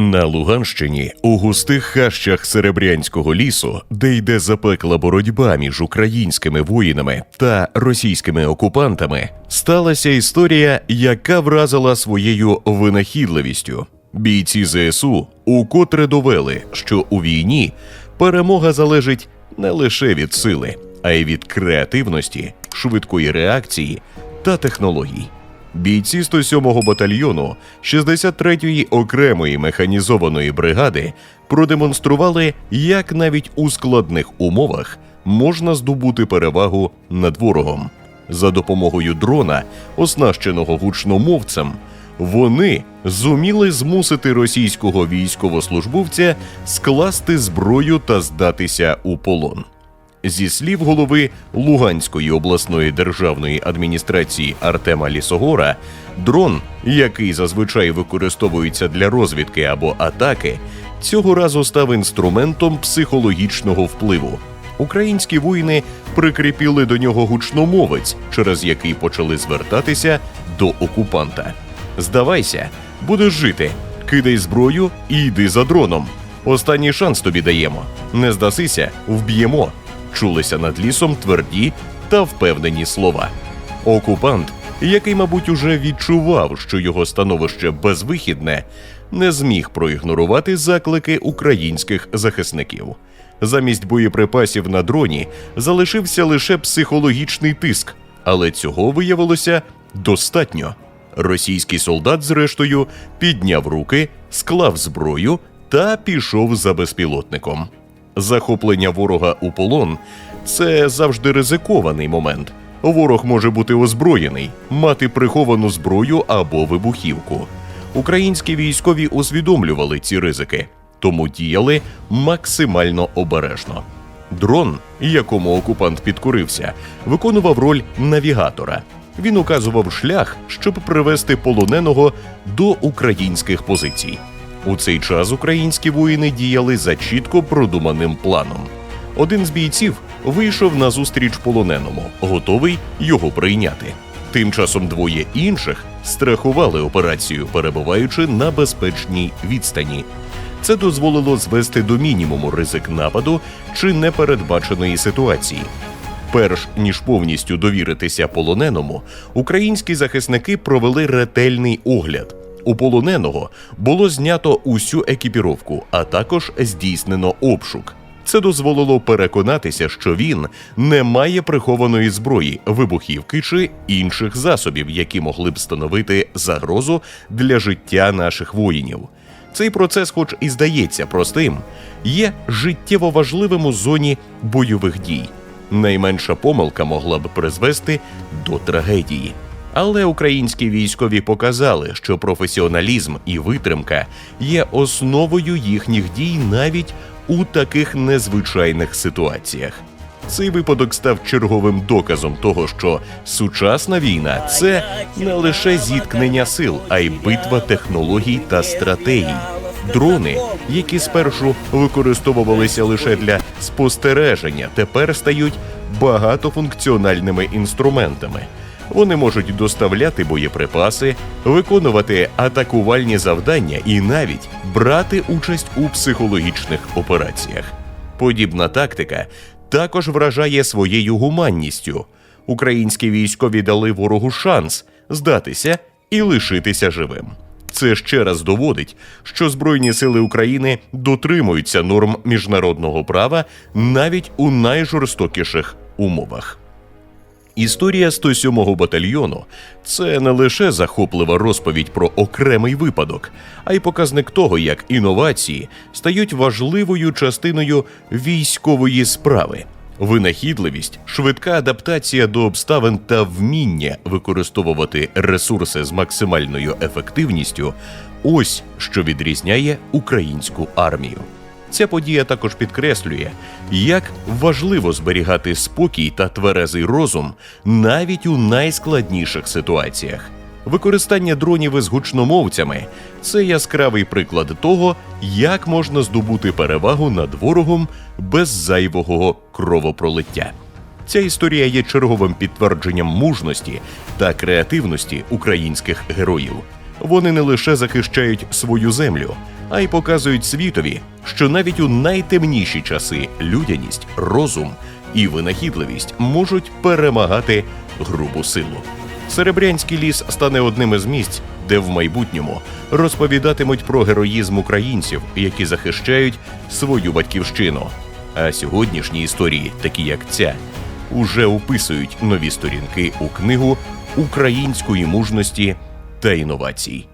На Луганщині, у густих хащах Серебрянського лісу, де йде запекла боротьба між українськими воїнами та російськими окупантами, сталася історія, яка вразила своєю винахідливістю. Бійці ЗСУ укотре довели, що у війні перемога залежить не лише від сили, а й від креативності, швидкої реакції та технологій. Бійці 107-го батальйону 63-ї окремої механізованої бригади продемонстрували, як навіть у складних умовах можна здобути перевагу над ворогом. За допомогою дрона, оснащеного гучномовцем, вони зуміли змусити російського військовослужбовця скласти зброю та здатися у полон. Зі слів голови Луганської обласної державної адміністрації Артема Лісогора, дрон, який зазвичай використовується для розвідки або атаки, цього разу став інструментом психологічного впливу. Українські воїни прикріпіли до нього гучномовець, через який почали звертатися до окупанта. Здавайся, будеш жити, кидай зброю і йди за дроном. Останній шанс тобі даємо. Не здасися, вб'ємо. Чулися над лісом тверді та впевнені слова. Окупант, який, мабуть, уже відчував, що його становище безвихідне, не зміг проігнорувати заклики українських захисників. Замість боєприпасів на дроні залишився лише психологічний тиск, але цього виявилося достатньо. Російський солдат, зрештою, підняв руки, склав зброю та пішов за безпілотником. Захоплення ворога у полон це завжди ризикований момент. Ворог може бути озброєний, мати приховану зброю або вибухівку. Українські військові усвідомлювали ці ризики, тому діяли максимально обережно. Дрон, якому окупант підкорився, виконував роль навігатора. Він указував шлях, щоб привести полоненого до українських позицій. У цей час українські воїни діяли за чітко продуманим планом. Один з бійців вийшов на зустріч полоненому, готовий його прийняти. Тим часом двоє інших страхували операцію, перебуваючи на безпечній відстані. Це дозволило звести до мінімуму ризик нападу чи непередбаченої ситуації. Перш ніж повністю довіритися полоненому, українські захисники провели ретельний огляд. У полоненого було знято усю екіпіровку, а також здійснено обшук. Це дозволило переконатися, що він не має прихованої зброї, вибухівки чи інших засобів, які могли б становити загрозу для життя наших воїнів. Цей процес, хоч і здається простим, є життєво важливим у зоні бойових дій. Найменша помилка могла б призвести до трагедії. Але українські військові показали, що професіоналізм і витримка є основою їхніх дій навіть у таких незвичайних ситуаціях. Цей випадок став черговим доказом того, що сучасна війна це не лише зіткнення сил, а й битва технологій та стратегій. Дрони, які спершу використовувалися лише для спостереження, тепер стають багатофункціональними інструментами. Вони можуть доставляти боєприпаси, виконувати атакувальні завдання і навіть брати участь у психологічних операціях. Подібна тактика також вражає своєю гуманністю. Українські військові дали ворогу шанс здатися і лишитися живим. Це ще раз доводить, що Збройні сили України дотримуються норм міжнародного права навіть у найжорстокіших умовах. Історія 107-го батальйону це не лише захоплива розповідь про окремий випадок, а й показник того, як інновації стають важливою частиною військової справи. Винахідливість, швидка адаптація до обставин та вміння використовувати ресурси з максимальною ефективністю ось що відрізняє українську армію. Ця подія також підкреслює, як важливо зберігати спокій та тверезий розум навіть у найскладніших ситуаціях. Використання дронів із гучномовцями це яскравий приклад того, як можна здобути перевагу над ворогом без зайвого кровопролиття. Ця історія є черговим підтвердженням мужності та креативності українських героїв. Вони не лише захищають свою землю, а й показують світові, що навіть у найтемніші часи людяність, розум і винахідливість можуть перемагати грубу силу. Серебрянський ліс стане одним із місць, де в майбутньому розповідатимуть про героїзм українців, які захищають свою батьківщину. А сьогоднішні історії, такі як ця, уже описують нові сторінки у книгу української мужності та інновацій.